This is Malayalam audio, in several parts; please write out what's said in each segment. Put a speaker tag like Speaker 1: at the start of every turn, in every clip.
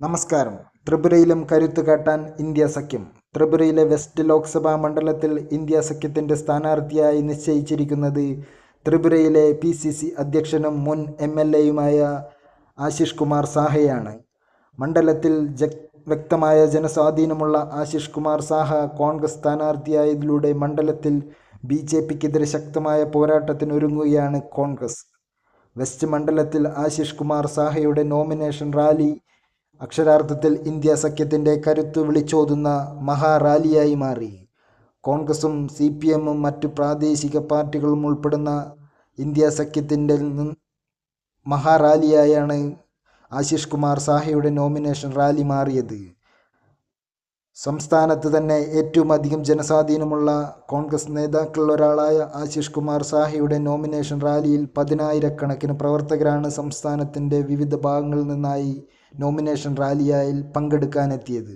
Speaker 1: നമസ്കാരം. ത്രിപുരയിലും കരുത്ത് കാട്ടാൻ ഇന്ത്യ സഖ്യം. ത്രിപുരയിലെ വെസ്റ്റ് ലോക്സഭാ മണ്ഡലത്തിൽ ഇന്ത്യ സഖ്യത്തിന്റെ സ്ഥാനാർത്ഥിയായി നിശ്ചയിച്ചിരിക്കുന്നത് ത്രിപുരയിലെ പി സി സി അധ്യക്ഷനും മുൻ എം എൽ എയുമായ ആശിഷ് കുമാർ സാഹയാണ്. മണ്ഡലത്തിൽ വ്യക്തമായ ജനസ്വാധീനമുള്ള ആശിഷ് കുമാർ സാഹ കോൺഗ്രസ് സ്ഥാനാർത്ഥിയായതിലൂടെ മണ്ഡലത്തിൽ ബി ജെ പിക്കെതിരെ ശക്തമായ പോരാട്ടത്തിനൊരുങ്ങുകയാണ് കോൺഗ്രസ്. വെസ്റ്റ് മണ്ഡലത്തിൽ ആശിഷ് കുമാർ സാഹയുടെ നോമിനേഷൻ റാലി അക്ഷരാർത്ഥത്തിൽ ഇന്ത്യ സഖ്യത്തിന്റെ കരുത്ത് വിളിച്ചോതുന്ന മഹാറാലിയായി മാറി. കോൺഗ്രസും സി പി എമ്മും മറ്റു പ്രാദേശിക പാർട്ടികളും ഉൾപ്പെടുന്ന ഇന്ത്യ സഖ്യത്തിന്റെ മഹാറാലിയായാണ് ആശിഷ് കുമാർ സാഹയുടെ നോമിനേഷൻ റാലി മാറിയത്. സംസ്ഥാനത്ത് തന്നെ ഏറ്റവും അധികം ജനസ്വാധീനമുള്ള കോൺഗ്രസ് നേതാക്കളിൽ ഒരാളായ ആശിഷ് കുമാർ സാഹയുടെ നോമിനേഷൻ റാലിയിൽ പതിനായിരക്കണക്കിന് പ്രവർത്തകരാണ് സംസ്ഥാനത്തിന്റെ വിവിധ ഭാഗങ്ങളിൽ നിന്നായി നോമിനേഷൻ റാലിയായി പങ്കെടുക്കാനെത്തിയത്.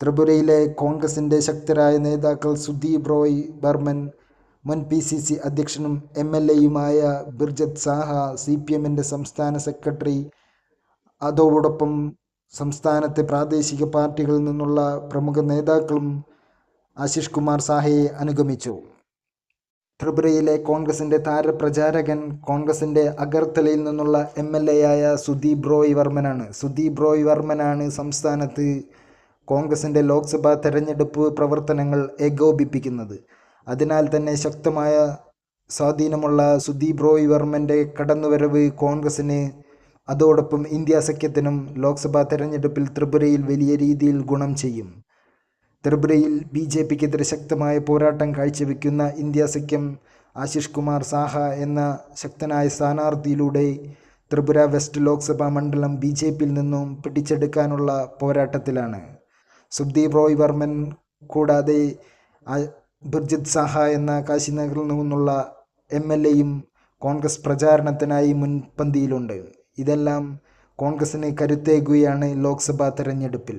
Speaker 1: ത്രിപുരയിലെ കോൺഗ്രസിന്റെ ശക്തരായ നേതാക്കൾ സുദീപ് റോയ് ബർമൻ മുൻ പി സി സി അധ്യക്ഷനും എം എൽ എയുമായ ബിർജത് സാഹ സി പി എമ്മിന്റെ സംസ്ഥാന സെക്രട്ടറി അതോടൊപ്പം സംസ്ഥാനത്തെ പ്രാദേശിക പാർട്ടികളിൽ നിന്നുള്ള പ്രമുഖ നേതാക്കളും ആശിഷ് കുമാർ സാഹയെ അനുഗമിച്ചു. ത്രിപുരയിലെ കോൺഗ്രസിന്റെ താരപ്രചാരകൻ കോൺഗ്രസിന്റെ അഗർത്തലയിൽ നിന്നുള്ള എം എൽ എ ആയ സുദീപ് റോയ് വർമ്മനാണ്. സുദീപ് റോയ് വർമ്മനാണ് സംസ്ഥാനത്ത് കോൺഗ്രസിന്റെ ലോക്സഭാ തെരഞ്ഞെടുപ്പ് പ്രവർത്തനങ്ങൾ ഏകോപിപ്പിക്കുന്നത്. അതിനാൽ തന്നെ ശക്തമായ സ്വാധീനമുള്ള സുദീപ് റോയ് വർമ്മന്റെ കടന്നുവരവ് കോൺഗ്രസിന് അതോടൊപ്പം ഇന്ത്യ സഖ്യത്തിനും ലോക്സഭാ തെരഞ്ഞെടുപ്പിൽ ത്രിപുരയിൽ വലിയ രീതിയിൽ ഗുണം ചെയ്യും. ത്രിപുരയിൽ ബി ജെ പിക്കെതിരെ ശക്തമായ പോരാട്ടം കാഴ്ചവെക്കുന്ന ഇന്ത്യ സഖ്യം ആശിഷ് കുമാർ സാഹ എന്ന ശക്തനായ സ്ഥാനാർത്ഥിയിലൂടെ ത്രിപുര വെസ്റ്റ് ലോക്സഭാ മണ്ഡലം ബി ജെ പിയിൽ നിന്നും പിടിച്ചെടുക്കാനുള്ള പോരാട്ടത്തിലാണ്. സുബ്ദീപ് റോയ് വർമ്മൻ കൂടാതെ ബിർജിത് സാഹ എന്ന കാശിനഗറിൽ നിന്നുള്ള എം എൽ എയും കോൺഗ്രസ് പ്രചാരണത്തിനായി മുൻപന്തിയിലുണ്ട്. ഇതെല്ലാം കോൺഗ്രസിന് കരുത്തേകുകയാണ് ലോക്സഭാ തെരഞ്ഞെടുപ്പിൽ.